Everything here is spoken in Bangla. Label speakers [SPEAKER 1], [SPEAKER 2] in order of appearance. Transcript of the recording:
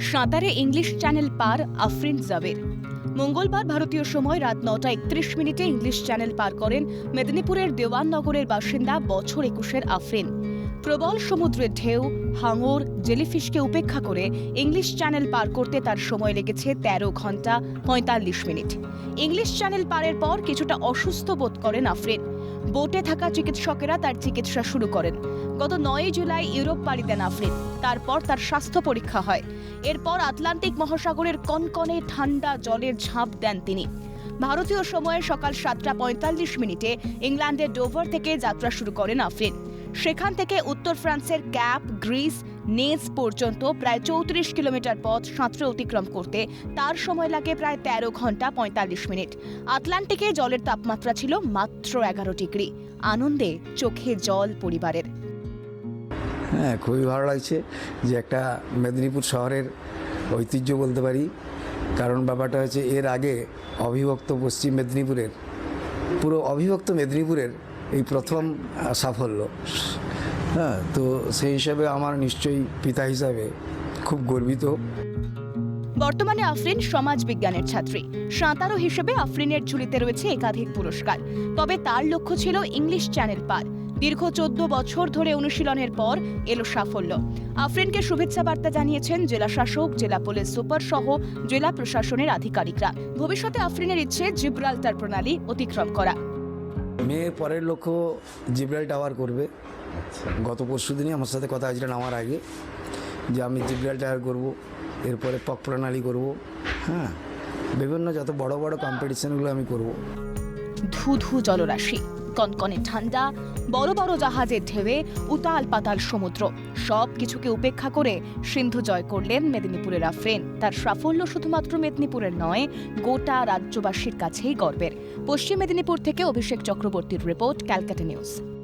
[SPEAKER 1] সাঁতারে ইংলিশ চ্যানেল পার আফরিন জাবের। মঙ্গলবার ভারতীয় সময় রাত নটা একত্রিশ মিনিটে ইংলিশ চ্যানেল পার করেন মেদিনীপুরের দেওয়াননগরের বাসিন্দা বছর একুশের আফরিন। প্রবল সমুদ্রের ঢেউ, হাঙর, জেলিফিশকে উপেক্ষা করে ইংলিশ চ্যানেল পার করতে তার সময় লেগেছে তেরো ঘণ্টা পঁয়তাল্লিশ মিনিট। ইংলিশ চ্যানেল পারের পর কিছুটা অসুস্থ বোধ করেন আফরিন। বোটে থাকা চিকিৎসকেরা তার চিকিৎসা শুরু করেন। গত নয় জুলাই ইউরোপ পাড়ি দেন আফরিন। তারপর তার স্বাস্থ্য পরীক্ষা হয়। এরপর আটলান্টিক মহাসাগরের কনকনে ঠান্ডা জলের ঝাঁপ দেন তিনি। ভারতীয় সময়ে সকাল সাতটা পঁয়তাল্লিশ মিনিটে ইংল্যান্ডের ডোভার থেকে যাত্রা শুরু করেন আফরিন। সেখান থেকে উত্তর ফ্রান্সের ক্যাপ, গ্রিস নেজ পর্যন্ত প্রায় চৌত্রিশ কিলোমিটার পথ সাঁতরে অতিক্রম করতে তার সময় লাগে প্রায় তেরো ঘণ্টা পঁয়তাল্লিশ মিনিট। আটলান্টিকে জলের তাপমাত্রা ছিল মাত্র এগারো ডিগ্রি। আনন্দে চোখে জল পরিবারের।
[SPEAKER 2] হ্যাঁ খুবই ভালো লাগছে যে একটা মেদিনীপুর শহরের ঐতিহ্য বলতে পারি। কারণ ব্যাপারটা হচ্ছে এর আগে অবিভক্ত পশ্চিম মেদিনীপুরের, পুরো অবিভক্ত মেদিনীপুরের এই প্রথম সাফল্য। হ্যাঁ তো সেই হিসাবে আমার নিশ্চয়ই পিতা হিসাবে খুব গর্বিত।
[SPEAKER 1] বর্তমানে আফরিন সমাজ বিজ্ঞানের ছাত্রী। সাঁতারো হিসেবে আফরিনের ঝুলিতে রয়েছে একাধিক পুরস্কার। তবে তার লক্ষ্য ছিল ইংলিশ চ্যানেল পার। দীর্ঘ চোদ্দ বছর ধরে অনুশীলনের পর এলো সাফল্য। আফরিনকে শুভেচ্ছা বার্তা জানিয়েছেন জেলা শাসক জেলা পুলিশ সুপার সহ জেলা প্রশাসনের আধিকারিকরা। ভবিষ্যতে আফরিনের ইচ্ছে জিব্রাল্টার প্রণালী অতিক্রম করা।
[SPEAKER 2] মেয়ের পরের লক্ষ্য জিব্রাল টাওয়ার করবে। গত পরশু দিনই আমার সাথে কথা হয়েছিল নামার আগে যে আমি জিব্রাল টাওয়ার করব এরপরে পক প্রণালী করব হ্যাঁ। বিভিন্ন যত বড় বড় কম্পিটিশনগুলো আমি করব।
[SPEAKER 1] ধু ধু জলরাশি। কনকনে ঠান্ডা বড় বড় জাহাজের ঢেউয়ে উতাল পাতাল সমুদ্র। সব কিছুকে উপেক্ষা করে সিন্ধু জয় করলেন মেদিনীপুরের আফ্রেন। তার সাফল্য শুধুমাত্র মেদিনীপুরের নয়, গোটা রাজ্যবাসীর কাছেই গর্বের। পশ্চিম মেদিনীপুর থেকে অভিষেক চক্রবর্তীর রিপোর্ট ক্যালকাটা নিউজ।